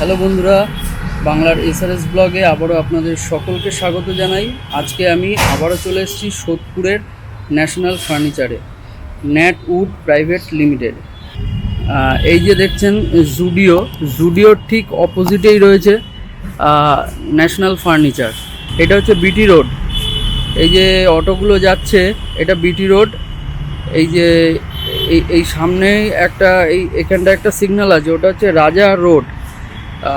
Hello বন্ধুরা, বাংলার SRS ব্লগে আবারও আপনাদের সকলকে স্বাগত জানাই। আজকে আমি আবারও চলে এসেছি সোদপুরের ন্যাশনাল ফার্নিচারে ন্যাট উড প্রাইভেট লিমিটেড। এই যে দেখছেন, জুডিও, জুডিওর ঠিক অপোজিটেই রয়েছে ন্যাশনাল ফার্নিচার। এটা হচ্ছে বিটি রোড। এই যে অটোগুলো যাচ্ছে, এটা বিটি রোড। এই যে, এই এই সামনে একটা, এই এখানটা একটা সিগন্যাল আছে, ওটা হচ্ছে রাজা রোড।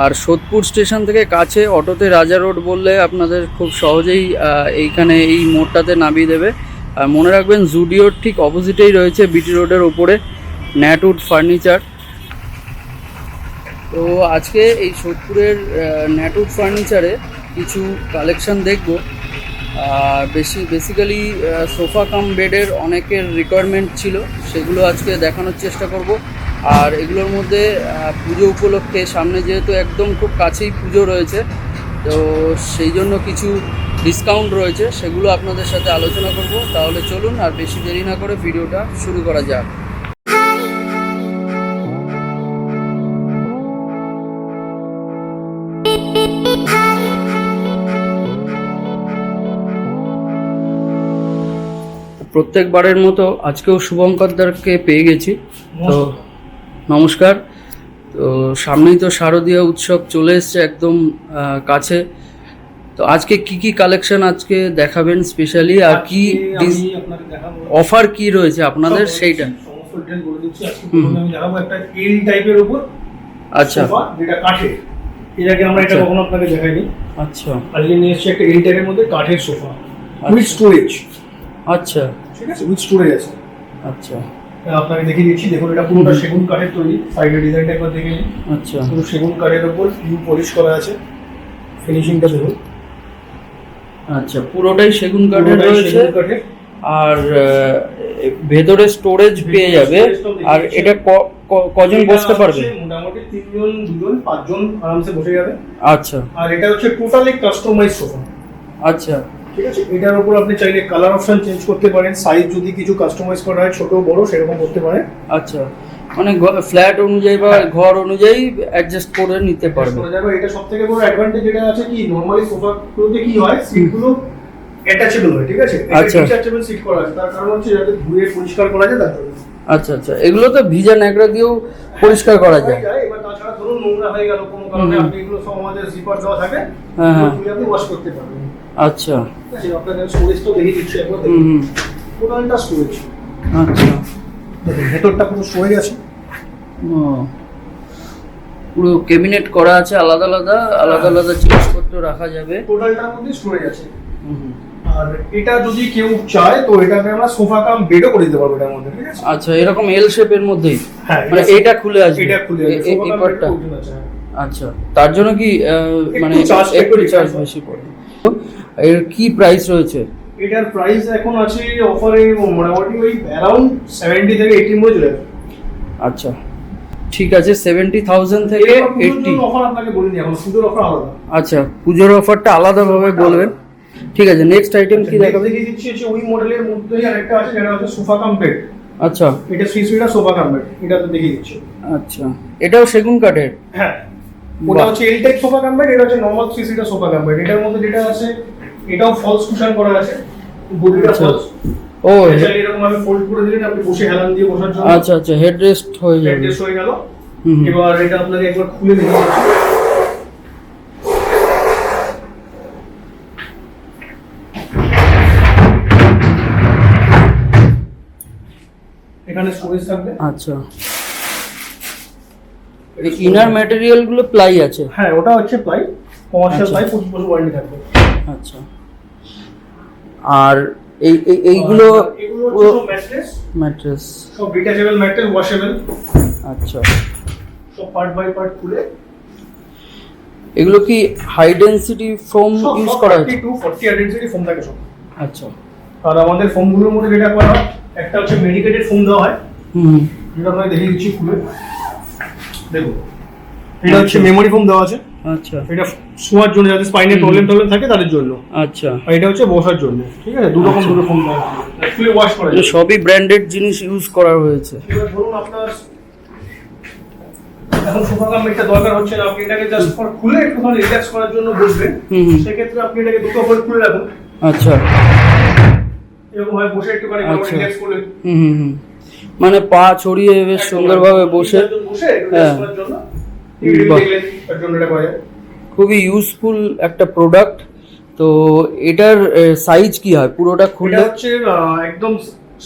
আর সোদপুর স্টেশন থেকে কাছে অটোতে রাজা রোড বললে আপনাদের খুব সহজেই এইখানে এই মোড়টাতে নামিয়ে দেবে। আর মনে রাখবেন, জুডিওর ঠিক অপোজিটেই রয়েছে বিটি রোডের ওপরে ন্যাটউড ফার্নিচার। তো আজকে এই সোদপুরের ন্যাটউড ফার্নিচারে কিছু কালেকশন দেখব। আর বেশি বেসিক্যালি সোফা কাম বেডের অনেকের রিকোয়ারমেন্ট ছিল, সেগুলো আজকে দেখানোর চেষ্টা করব। আর এগুলোর মধ্যে পুজো উপলক্ষে সামনে যেহেতু একদম খুব কাছেই পুজো রয়েছে, তো সেই জন্য কিছু ডিসকাউন্ট রয়েছে, সেগুলো আপনাদের সাথে আলোচনা করব। তাহলে চলুন আর বেশি দেরি না করে ভিডিওটা শুরু করা যাক। প্রত্যেকবারের মতো আজকেও শুভঙ্করদারকে পেয়ে গেছি, তো নমস্কার। তো সামনেই তো শারদীয় উৎসব চলে এসছে একদম কাছে। তো আজকে কি কি কালেকশন আজকে দেখাবেন স্পেশালি আর কি অফার কি রয়েছে আপনাদের? সেইটা। আচ্ছা। যেটা কাঠের। এর আগে আমরা এটা আচ্ছা। কখনো আপনাকে দেখাইনি। আচ্ছা। আজকে নিয়ে এসেছি একটা এল টাইপের মধ্যে কাঠের সোফা উইথ আচ্ছা। স্টোরেজ আচ্ছা। ঠিক আছে? উইথ স্টোরেজ আছে। আচ্ছা। আপনাকে দেখিয়ে দিচ্ছি। দেখুন এটা পুরোটা সেগুন কাঠের তৈরি। সাইডের ডিজাইনটা একবার দেখে নিন। আচ্ছা। পুরো সেগুন কাঠের উপর ইউ পলিশ করা আছে। ফিনিশিংটা দেখুন। আচ্ছা পুরোটাই সেগুন কাঠের রয়েছে। আর ভেতরে স্টোরেজ পেয়ে যাবে। আর এটা কজন বসতে পারবে? মোটামুটি তিনজন দুজন পাঁচজন আরামসে বসে যাবে। আচ্ছা। আর এটা হচ্ছে টোটালি কাস্টমাইজ সোফা আচ্ছা। ঠিক আছে? এটার উপর আপনি চাইলে কালার অপশন চেঞ্জ করতে পারেন সাইজ যদি কিছু কাস্টমাইজ করা হয় ছোট বড় সেরকম করতে পারেন। আচ্ছা। মানে ফ্ল্যাট অনুযায়ী বা হ্যাঁ। ঘর অনুযায়ী অ্যাডজাস্ট করে নিতে পারবে। এটা সব থেকে বড় অ্যাডভান্টেজ যেটা আছে কি নরমালি সোফা গুলোতে কি হয় সিটগুলো অ্যাটাচেবল হয় ঠিক আছে? আচ্ছা। অ্যাটাচেবল সিট করা আছে। তার কারণ হচ্ছে যাতে ধুয়ে পরিষ্কার করা যায় তার জন্য। আচ্ছা আচ্ছা। এগুলো তো ভিজা ন্যাকড়া দিয়েও পরিষ্কার করা যায়। হয়ে এবার তাছাড়া ধরুন নোংরা হয়ে গেল কোনো কারণে আপনি এগুলো সব আমাদের জিপার দেওয়া থাকে হ্যাঁ, হ্যাঁ। আপনি ওয়াশ করতে পারবেন। আচ্ছা। আপনাদের স্টোরেজটাও দেখিয়ে দিচ্ছি একবার হুম হুম। টোটালটা স্টোরেজ আচ্ছা। দেখুন ভেতরটা পুরো স্টোরেজ আছে। পুরো ক্যাবিনেট করা আছে আলাদা আলাদা আলাদা আলাদা জিনিসপত্র রাখা যাবে। টোটালটার মধ্যে স্টোরেজ আছে। হুম। আর এটা যদি কেউ চায় তো এটাকে আমরা সোফা কাম বেডও করে দিতে পারব এটার মধ্যে ঠিক আছে? আচ্ছা এরকম এল শেপের মধ্যেই? হ্যাঁ মানে এটা খুলে আসবে? এটা খুলে এ- এই পার্টটা আচ্ছা। তার জন্য কি মানে একটু চার্জ বেশি পড়ে? এর কি প্রাইস রয়েছে? এটার প্রাইস এখন আছে অফারে মোটামুটি ওই অ্যারাউন্ড সেভেন্টি থেকে এইটির মধ্যে চলে আচ্ছা ঠিক আছে সেভেন্টি থাউজেন্ড থেকে এইটটি অফার আপনাকে বলিনি এখন সুন্দর অফার আলাদা। আচ্ছা পুজোর অফারটা আলাদাভাবে বলবেন। ঠিক আছে নেক্সট আইটেম কি দেখাবে দেখিয়ে দিচ্ছি হচ্ছে ওই মডেলের মধ্যেই আরেকটা আছে যেটা হচ্ছে সোফা কাম বেড আচ্ছা। এটা three seater sofa cum bed এটা তো দেখিয়ে দিচ্ছি। আচ্ছা এটাও সেগুন কাঠের? হ্যাঁ ওটা হচ্ছে L type sofa cum bed এটা হচ্ছে normal three seater sofa cum bed এটার মধ্যে যেটা আছে এটাও ফলস কুশন করা আছে। বডিটা আচ্ছা। ফলস ও চাইলে এরকম ভাবে ফোল্ড করে দিলেন আপনি বসে হেলান দিয়ে বসার জন্য। আচ্ছা আচ্ছা হেড রেস্ট হয়ে যাবে অ্যাডজাস্ট হয়ে গেল। এবার এটা আপনাকে একবার খুলে দিচ্ছি এখানে স্টোরেজ থাকবে। আচ্ছা। ইনার ম্যাটেরিয়ালগুলো প্লাই আছে? হ্যাঁ ওটা হচ্ছে প্লাই কমার্শিয়াল আচ্ছা। প্লাই বছর ওয়ারেন্টি থাকবে। আচ্ছা। আর এই এই- এইগুলো ম্যাট্রেস ম্যাট্রেস সব ডিটাচেবল ম্যাট্রেস ওয়াশেবল আচ্ছা। সব পার্ট বাই পার্ট খুলে? এগুলো কি হাই ডেন্সিটি ফোম ইউজ করা হয়েছে? টু ফর্টি আইডেন্সিটি ফোম থাকে সব। আচ্ছা। আর আমাদের ফোমগুলোর মধ্যে যেটা করা হয় একটা হচ্ছে মেডিকেটেড ফোম দেওয়া হয়। হুম যেটা আপনাকে দেখিয়ে দিচ্ছি খুলে। দেখুন। এটা হচ্ছে মেমোরি ফোম দেওয়া আছে। আচ্ছা। এটা শোয়ার জন্য যাদের স্পাইনের হুম। প্রবলেম টবলেম থাকে তাদের জন্য। আচ্ছা। আর এটা হচ্ছে বসার জন্য ঠিক আছে? দু রকম আচ্ছা। দেওয়া ওয়াশ করা যায়। সবই ব্র্যান্ডেড জিনিস ইউজ করা হয়েছে। এবার ধরুন আপনার এখন সোফা কাম দরকার হচ্ছে না আপনি এটাকে জাস্ট ফর খুলে একটুখানি রিল্যাক্স করার জন্য বসবেন। সেক্ষেত্রে আপনি এটাকে দুটো করে খুলে রাখুন। আচ্ছা। এরকম বসে একটুখানি আচ্ছা। রিল্যাক্স হুম হুম মানে পা ছড়িয়ে বেশ সুন্দরভাবে বসে। বসে হ্যাঁ। রিল্যাক্স করার জন্য। খুবই ইউজফুল একটা প্রোডাক্ট তো এটার সাইজ কি হয়? পুরোটা এটা হচ্ছে একদম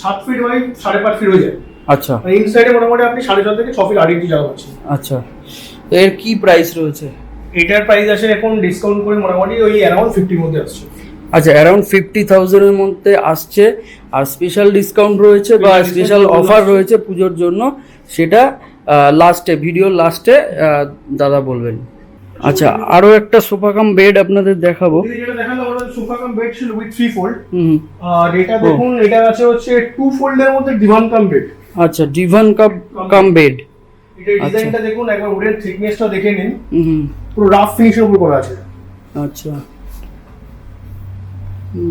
সাত ফিট বাই সাড়ে পাঁচ ফিট হয়ে যায়। আচ্ছা। ইনসাইডে মোটামুটি আপনি সাড়ে ছয় থেকে ছ ফিট আড়াই ফিট জায়গা পাচ্ছেন আচ্ছা। তো এর কি প্রাইস রয়েছে? এটার প্রাইস আছে এখন ডিসকাউন্ট করে মোটামুটি ওই অ্যারাউন্ড ফিফটির মধ্যে আসছে। আচ্ছা অ্যারাউন্ড ফিফটি থাউজেন্ডের মধ্যে আসছে। আর স্পেশাল ডিসকাউন্ট রয়েছে বা স্পেশাল অফার রয়েছে পুজোর জন্য। সেটা লাস্টে ভিডিও লাস্টে দাদা বলবেন। আচ্ছা আরও একটা সোফা কাম বেড আপনাদের দেখাবো। যেটা সোফা কাম বেড ছিল উইথ থ্রি ফোল্ড হুম আর এটা দেখুন এটা আছে হচ্ছে টু ফোল্ডের মধ্যে ডিভান কাম বেড আচ্ছা ডিভান কাপ কাম বেড এটা ডিজাইনটা দেখুন একবার উডের থিকনেসটা দেখে নিন। হুম পুরো রাফ ফিনিশের উপর করা আছে। আচ্ছা।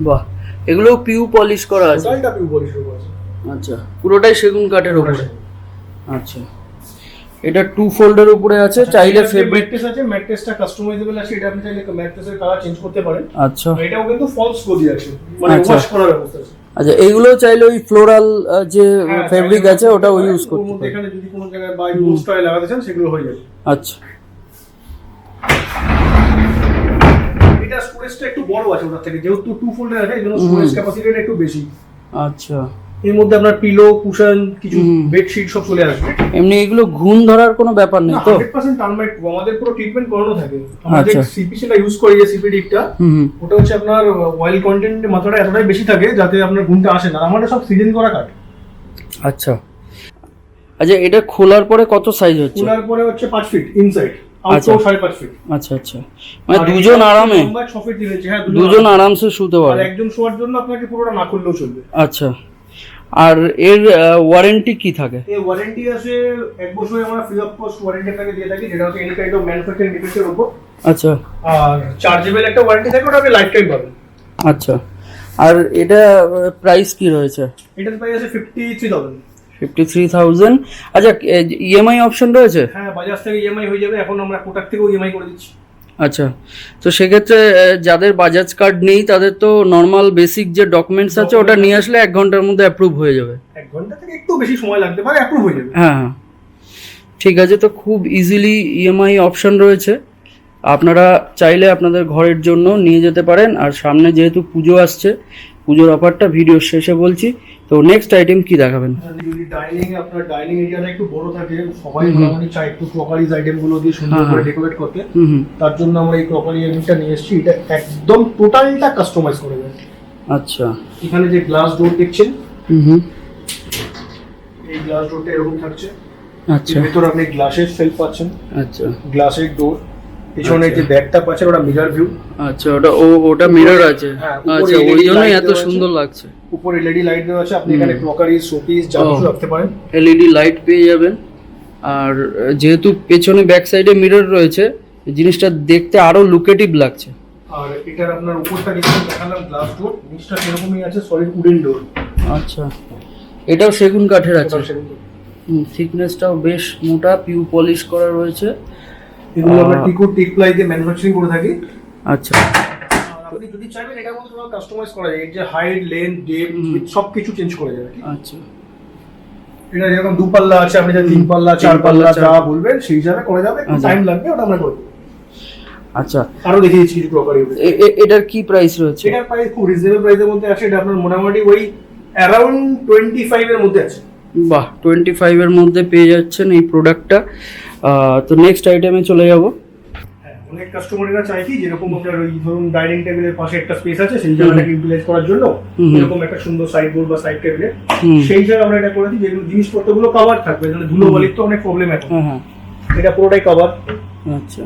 বাহ এগুলো পিউ পলিশ করা আছে? পিউ পলিশের উপর আছে। আচ্ছা পুরোটাই সেগুন কাঠের উপরে। আচ্ছা। এটা টু ফোল্ডের উপরে আছে চাইলে ফেব্রিক ম্যাট্রেস আছে ম্যাট্রেসটা কাস্টমাইজেবল আছে এটা আপনি চাইলে ম্যাট্রেসের কালার চেঞ্জ করতে পারেন। আচ্ছা। এটাও কিন্তু ফলস গদি আছে মানে আচ্ছা। ওয়াশ করার ব্যবস্থা আছে। আচ্ছা এইগুলো চাইলে ওই ফ্লোরাল যে হ্যাঁ, ফেব্রিক আছে ওটা ওই ইউজ পারেন। করতে মধ্যে পারে এখানে যদি কোনো জায়গায় বা পোস্টারে লাগাতে চান সেগুলো হয়ে যাবে। আচ্ছা। এটা স্টোরেজটা একটু বড় আছে ওটার থেকে যেহেতু টু ফোল্ডের আছে এই জন্য স্টোরেজ ক্যাপাসিটিটা একটু বেশি। আচ্ছা। এর মধ্যে আপনার পিলো কুশন কিছু বেডশিট সব চলে আসবে। এমনি এগুলো ঘুম ধরার কোনো ব্যাপার নেই তো? হান্ড্রেড পার্সেন্ট টার্মাইট আমাদের পুরো ট্রিটমেন্ট করানো থাকে। যে আচ্ছা। ইউজ করি যে সিপি ডিপটা ওটা হচ্ছে আপনার অয়েল কন্টেন্টের মাত্রাটা এতটাই বেশি থাকে যাতে আপনার ঘুমটা আসে না। আমাদের সব সিজন করা কাট আচ্ছা। আচ্ছা এটা খোলার পরে কত সাইজ হচ্ছে? কুলার পরে হচ্ছে পাঁচ ফিট ইনসাইড আচ্ছা। ফিট আচ্ছা আচ্ছা। মানে দুজন আরামে? ফিট হ্যাঁ দুজন আরামসে শুতে পারে। একজন শোয়ার জন্য আপনাকে পুরোটা না করলেও চলবে। আচ্ছা। আর এর ওয়ারেন্টি কি থাকে? এই ওয়ারেন্টি আছে এক বছরের আমরা ফ্রি অফ কস্ট ওয়ারেন্টি আপনাকে দিয়ে থাকি যেটা হচ্ছে এনি কাইন্ড অফ ম্যানুফ্যাকচারিং ডিফেক্টের উপর। আচ্ছা। আর চার্জেবল একটা ওয়ারেন্টি থাকে ওটা আপনি লাইফ টাইম পাবেন। আচ্ছা। আর এটা প্রাইস কি রয়েছে? এটার প্রাইস আছে fifty three thousand fifty three thousand আচ্ছা ইএমআই অপশন রয়েছে? হ্যাঁ বাজাজ থেকে ইএমআই হয়ে যাবে এখন আমরা কোটাক থেকেও ইএমআই করে দিচ্ছি। আচ্ছা। তো সেক্ষেত্রে যাদের বাজাজ কার্ড নেই তাদের তো নর্মাল বেসিক যে ডকুমেন্টস আছে ওটা নিয়ে আসলে এক ঘণ্টার মধ্যে অ্যাপ্রুভ হয়ে যাবে। এক ঘণ্টা থেকে একটু বেশি সময় লাগতে পারে অ্যাপ্রুভ হয়ে যাবে। হ্যাঁ হ্যাঁ। ঠিক আছে তো খুব ইজিলি ইএমআই অপশন রয়েছে। আপনারা চাইলে আপনাদের ঘরের জন্য নিয়ে যেতে পারেন। আর সামনে যেহেতু পুজো আসছে পুজোর অফারটা ভিডিও শেষে বলছি। তো নেক্সট আইটেম কি দেখাবেন? যদি ডাইনিং আপনার ডাইনিং এরিয়াটা একটু বড় থাকে সবাই। মোটামুটি চায় একটু ক্রকারিজ আইটেমগুলো দিয়ে সুন্দর হ্যাঁ, করে হ্যাঁ। ডেকোরেট করতে। হুম হুম। তার জন্য আমরা এই ক্রকারি ইউনিটটা নিয়ে এসেছি এটা একদম টোটালটা কাস্টমাইজ করে দেয়। আচ্ছা। এখানে যে গ্লাস ডোর দেখছেন? হুম হুম। এই গ্লাস ডোরটা এরকম থাকছে। আচ্ছা। ভেতর আপনি গ্লাসের সেলফ পাচ্ছেন। আচ্ছা। গ্লাসের ডোর পিছনে আচ্ছা। যে ব্যাগটা পাচ্ছেন ওটা মিরর ভিউ আচ্ছা ওটা ও ওটা মিরর আছে। হ্যাঁ, আচ্ছা ওই জন্যই এত সুন্দর লাগছে। উপর এলইডি লাইট দেওয়া আছে আপনি। এখানে ক্রকারি শোপিস যা কিছু রাখতে পারেন। এলইডি লাইট পেয়ে যাবেন। আর যেহেতু পেছনে ব্যাক সাইডে মিরর রয়েছে জিনিসটা দেখতে আরও লুকেটিভ লাগছে। আর এটার আপনার উপরটা দেখুন দেখালাম গ্লাস ডোর নিচটা সেরকমই আছে সলিড উডেন ডোর আচ্ছা এটাও সেগুন কাঠের আছে। থিকনেসটাও বেশ মোটা পিউ পলিশ করা রয়েছে। এগুলো আমরা টিক প্লাই দিয়ে ম্যানুফ্যাকচারিং করে থাকি। আচ্ছা। আপনি যদি চাইবেন এটার মধ্যে কাস্টমাইজ করা যায়। এর যে হাইট লেন্থ ডেপ। সব কিছু চেঞ্জ করে যাবে আচ্ছা। এটা যেরকম দু পাল্লা আছে আপনি যদি তিন পাল্লা চার পাল্লা যা বলবেন সেই হিসাবে করে যাবে। একটু আচ্ছা। টাইম লাগবে ওটা আমরা করব আচ্ছা। আরও দেখিয়ে দিচ্ছি কিছু ক্রকারি এটার কি প্রাইস রয়েছে? এটার প্রাইস খুব রিজনেবল প্রাইসের মধ্যে আছে এটা আপনার মোটামুটি ওই অ্যারাউন্ড টোয়েন্টি ফাইভ এর মধ্যে আছে। বাহ টোয়েন্টি ফাইভের মধ্যে পেয়ে যাচ্ছেন এই প্রোডাক্টটা তো নেক্সট আইটেমে চলে যাব। হ্যাঁ, অনেক কাস্টমাররা চায় কি যেরকম আপনার ওই ধরুন ডাইনিং টেবিলের পাশে একটা স্পেস আছে সেই জায়গাটাকে ইউটিলাইজ করার জন্য এরকম একটা সুন্দর সাইড বোর্ড বা সাইড টেবিলে সেই জায়গায় আমরা এটা করেছি যেগুলো জিনিসপত্রগুলো কভার থাকবে যেন ধুলো বালির তো অনেক প্রবলেম এখন। এটা পুরোটাই কভার আচ্ছা।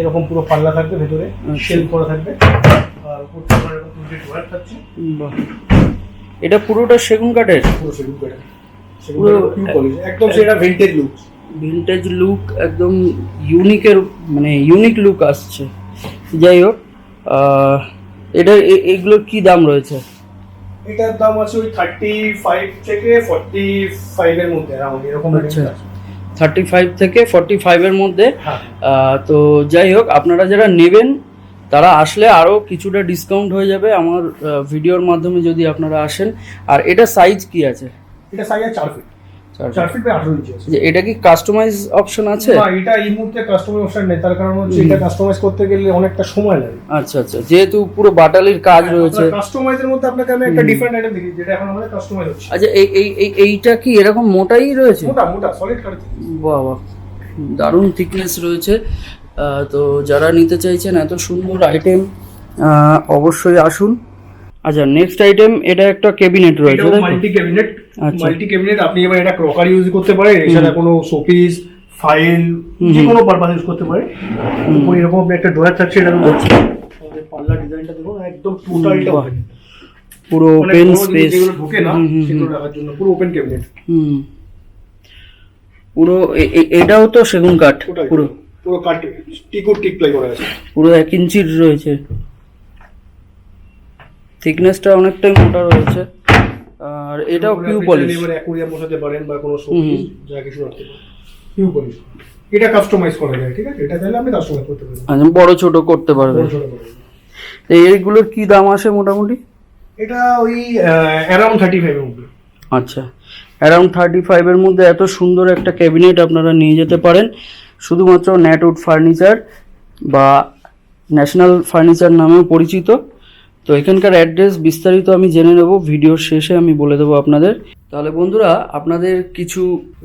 এরকম পুরো পাল্লা থাকবে ভেতরে আচ্ছা। শেল করা থাকবে আর উপরটা আপনার এরকম থাকছে। এটা পুরোটা সেগুন কাঠের? পুরো সেগুন কাঠের। পুরো-। একদম সেটা ভিন্টেজ লুক ভিন্টেজ লুক একদম ইউনিকের মানে ইউনিক লুক আসছে। যাই হোক এটা এগুলোর কি দাম রয়েছে? এটার দাম আছে ওই থার্টি ফাইভ থেকে ফর্টি ফাইভ এর মধ্যে এরকম আচ্ছা। থার্টি ফাইভ থেকে ফর্টি ফাইভের মধ্যে হ্যাঁ। তো যাই হোক আপনারা যারা নেবেন তারা আসলে আরও কিছুটা ডিসকাউন্ট হয়ে যাবে আমার ভিডিওর মাধ্যমে যদি আপনারা আসেন। আর এটা সাইজ কি আছে? এটা সাইজ চার ফিট চার ফিট বাই আঠারো ইঞ্চি আছে। এটা কি কাস্টমাইজ অপশন আছে? না এটা এই মুহূর্তে কাস্টমার অপশন নেই। তার কারণ হচ্ছে এটা কাস্টমাইজ করতে গেলে অনেকটা সময় লাগে। আচ্ছা আচ্ছা। যেহেতু পুরো বাটালির কাজ রয়েছে। কাস্টমাইজের মধ্যে আপনাকে আমি একটা ডিফারেন্ট আইটেম দেখি যেটা এখন আমাদের কাস্টমাইজ হচ্ছে। আচ্ছা এই এই এই এইটা কি এরকম মোটাই রয়েছে? মোটা মোটা সলিড বাহ বাহ। দারুণ থিকনেস রয়েছে। তো যারা নিতে চাইছেন এত সুন্দর আইটেম অবশ্যই আসুন। আচ্ছা নেক্সট আইটেম এটা একটা ক্যাবিনেট রয়েছে? Multi cabinet. মাল্টি ক্যাবিনেট আপনি এবার এটা ক্রকারি ইউজ করতে পারেন এছাড়া কোনো শোপিস ফাইল যে কোনো পারপাস ইউজ করতে পারে উপরে এরকম একটা ড্রয়ার থাকছে এটার উপর পাল্লা ডিজাইনটা দেখুন একদম টোটালটা পুরো ওপেন স্পেস যেগুলো ঢোকে না সেগুলো রাখার জন্য পুরো ওপেন ক্যাবিনেট হুম। পুরো এটাও তো সেগুন কাঠ পুরো। পুরো কাট টিকো টিক প্লাই করা আছে। পুরো এক ইঞ্চির রয়েছে। থিকনেসটা অনেকটাই মোটা রয়েছে। আর এটাও উপরে কিউ আপনি পলিশ এবার অ্যাকোরিয়াম বসাতে পারেন বা কোনো শোপিস যা কিছু রাখতে পারেন। কিউ পলিশ এটা কাস্টমাইজ করা যায় ঠিক আছে? এটা চাইলে আপনি কাস্টমাইজ করতে আচ্ছা বড় ছোট করতে পারবে বড় ছোট করে। এইগুলোর কি দাম আসে মোটামুটি? এটা ওই অ্যারাউন্ড থার্টি ফাইভের মধ্যে। আচ্ছা অ্যারাউন্ড থার্টি ফাইভের মধ্যে এত সুন্দর একটা ক্যাবিনেট আপনারা নিয়ে যেতে পারেন। শুধুমাত্র ন্যাটউড ফার্নিচার বা ন্যাশনাল ফার্নিচার নামেও পরিচিত। তো এখানকার অ্যাড্রেস বিস্তারিত আমি জেনে নেব ভিডিওর শেষে আমি বলে দেবো আপনাদের। তাহলে বন্ধুরা, আপনাদের কিছু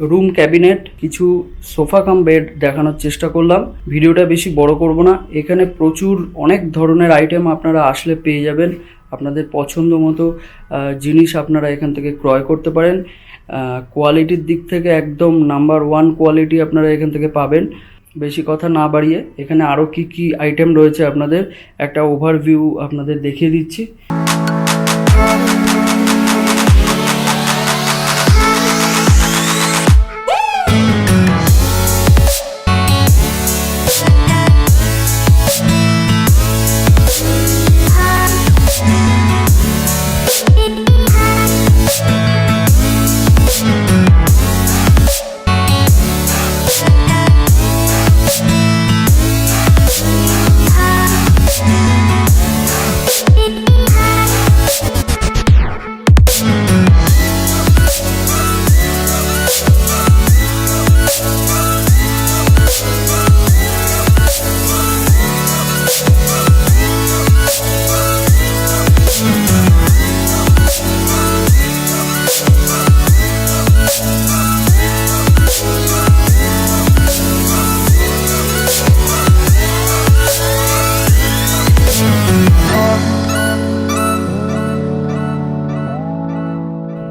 রুম ক্যাবিনেট, কিছু সোফা কাম বেড দেখানোর চেষ্টা করলাম। ভিডিওটা বেশি বড় করব না। এখানে প্রচুর অনেক ধরনের আইটেম আপনারা আসলে পেয়ে যাবেন। আপনাদের পছন্দ মতো জিনিস আপনারা এখান থেকে ক্রয় করতে পারেন। কোয়ালিটির দিক থেকে একদম নাম্বার ওয়ান কোয়ালিটি আপনারা এখান থেকে পাবেন। বেশি কথা না বাড়িয়ে এখানে আরও কি কি আইটেম রয়েছে আপনাদের, একটা ওভারভিউ আপনাদের দেখিয়ে দিচ্ছি।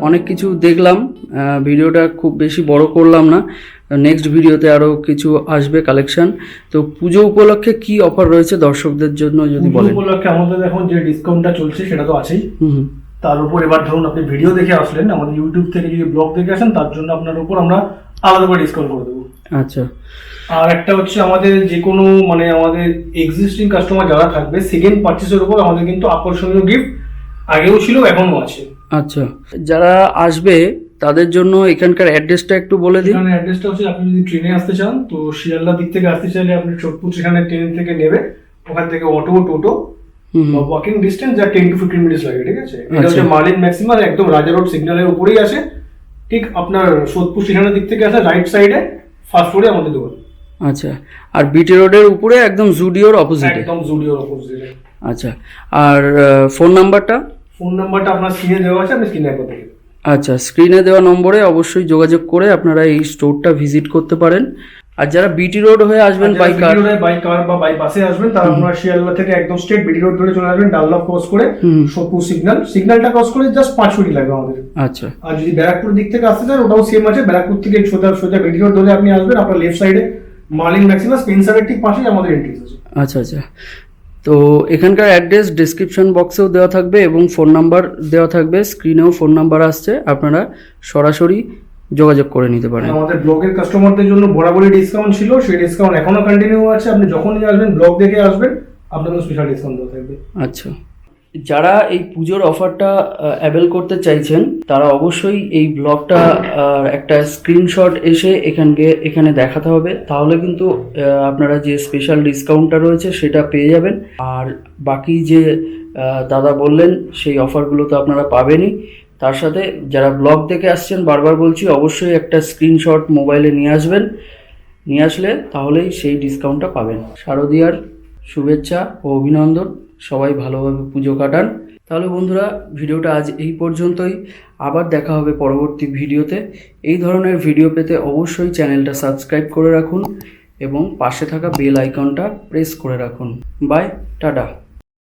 অনেক কিছু দেখলাম ভিডিওটা খুব বেশি বড় করলাম না। নেক্সট ভিডিওতে আরও কিছু আসবে কালেকশন তো পুজো উপলক্ষে কি অফার রয়েছে দর্শকদের জন্য যদি বলেন? উপলক্ষে আমাদের এখন যে ডিসকাউন্টটা চলছে সেটা তো আছেই। হুম তার উপর এবার ধরুন আপনি ভিডিও দেখে আসলেন আমাদের ইউটিউব থেকে যদি ব্লগ দেখে আসেন তার জন্য আপনার উপর আমরা আলাদা করে ডিসকাউন্ট করে দেবো। আচ্ছা। আর একটা হচ্ছে আমাদের যে কোনো মানে আমাদের এক্সিস্টিং কাস্টমার যারা থাকবে সেকেন্ড পার্চেসের উপর আমাদের কিন্তু আকর্ষণীয় গিফট আগেও ছিল এখনও আছে। আচ্ছা। যারা আসবে তাদের জন্য এখানকার অ্যাড্রেসটা একটু বলে দিন। এখানে অ্যাড্রেসটা হচ্ছে আপনি যদি ট্রেনে আসতে চান তো শিয়ালদা দিক থেকে আসতে চাইলে আপনি সোদপুর সেখানে ট্রেন থেকে নেবে। ওখান থেকে অটো টোটো। ওয়াকিং ডিস্টেন্স যা টেন টু ফিফটিন মিনিটস লাগে ঠিক আছে? এটা আচ্ছা। হচ্ছে মার্লিন ম্যাক্সিমাস একদম রাজা রোড সিগন্যালের উপরেই আসে। ঠিক আপনার সোদপুর স্টেশনের দিক থেকে আসে রাইট সাইডে ফার্স্ট ফ্লোরে আমাদের দোকান। আচ্ছা। আর বিটি রোডের উপরে একদম জুডিওর অপোজিটে একদম জুডিওর অপোজিটে আচ্ছা। আর ফোন নাম্বারটা ফোন নাম্বারটা আপনার স্ক্রিনে দেওয়া আছে আপনি স্ক্রিনে একবার দেখে আচ্ছা স্ক্রিনে দেওয়া নম্বরে অবশ্যই যোগাযোগ করে আপনারা এই স্টোরটা ভিজিট করতে পারেন। আর যারা বিটি রোড হয়ে আসবেন বাই কার বাই কার বা বাই বাসে আসবেন তারা আপনারা শিয়ালদা থেকে একদম স্ট্রেট বিটি রোড ধরে চলে আসবেন ডাল্লাভ ক্রস করে। সোদপুর সিগন্যাল সিগন্যালটা ক্রস করে জাস্ট পাঁচ মিনিট লাগবে আমাদের। আচ্ছা। আর যদি ব্যারাকপুর দিক থেকে আসতে চান ওটাও সেম আছে। ব্যারাকপুর থেকে সোজা সোজা বিটি রোড ধরে আপনি আসবেন আপনার লেফট সাইডে মার্লিন ম্যাক্সিমাস পেন্সারের ঠিক পাশেই আমাদের এন্ট্রি আছে। আচ্ছা আচ্ছা। তো এখানকার অ্যাড্রেস ডিসক্রিপশন বক্সেও দেওয়া থাকবে এবং ফোন নাম্বার দেওয়া থাকবে। স্ক্রিনেও ফোন নাম্বার আসছে আপনারা সরাসরি যোগাযোগ করে নিতে পারেন। আমাদের ব্লগের কাস্টমারদের জন্য বরাবরই ডিসকাউন্ট ছিল সেই ডিসকাউন্ট এখনও কন্টিনিউ আছে। আপনি যখনই আসবেন ব্লগ দেখে আসবেন আপনাদের স্পেশাল ডিসকাউন্ট দেওয়া থাকবে। আচ্ছা। যারা এই পুজোর অফারটা অ্যাভেল করতে চাইছেন, তারা অবশ্যই এই ব্লগটা একটা স্ক্রিনশট এসে এখানকে এখানে দেখাতে হবে। তাহলে কিন্তু আপনারা যে স্পেশাল ডিসকাউন্টটা রয়েছে, সেটা পেয়ে যাবেন। আর বাকি যে দাদা বললেন, সেই অফারগুলো তো আপনারা পাবেনই। তার সাথে যারা ব্লগ থেকে আসছেন, বারবার বলছি, অবশ্যই একটা স্ক্রিনশট মোবাইলে নিয়ে আসবেন। নিয়ে আসলে তাহলেই সেই ডিসকাউন্টটা পাবেন। শারদীয়ার শুভেচ্ছা ও অভিনন্দন। সবাই ভালোভাবে পুজো কাটান। তাহলে বন্ধুরা, ভিডিওটা আজ এই পর্যন্তই। আবার দেখা হবে পরবর্তী ভিডিওতে। এই ধরনের ভিডিও পেতে অবশ্যই চ্যানেলটা সাবস্ক্রাইব করে রাখুন এবং পাশে থাকা বেল আইকনটা প্রেস করে রাখুন। Bye, tata.